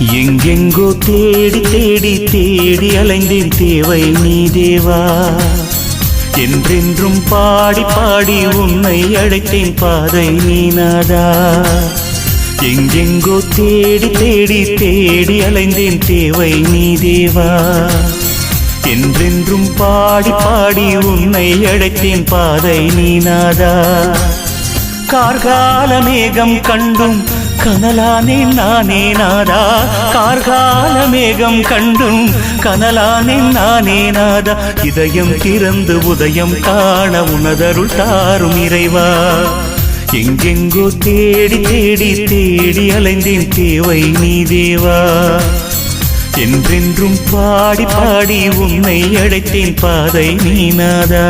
எங்கெங்கோ தேடி தேடி தேடி அலைந்தேன் தேவை நீ தேவா. என்றென்றும் பாடி பாடி உன்னை அழைத்தேன் பாதை நீ நாதா. எங்கெங்கோ தேடி தேடி தேடி அலைந்தேன் தேவை நீ தேவா. என்றென்றும் பாடி பாடி உன்னை அழைத்தேன் பாதை நீ நாதா. கார்கால மேகம் கண்டும் கனலானே நானே நாதா. கார்கால மேகம் கண்டும் கனலானே நானே நாதா. இதயம் திறந்து உதயம் காண உனதருள் தாரும் இறைவா. எங்கெங்கோ தேடி தேடி தேடி அலைந்தேன் தேவை நீ தேவா என்றென்றும் பாடி பாடி உன்னை அடைத்தேன் பாதை நீ நாதா.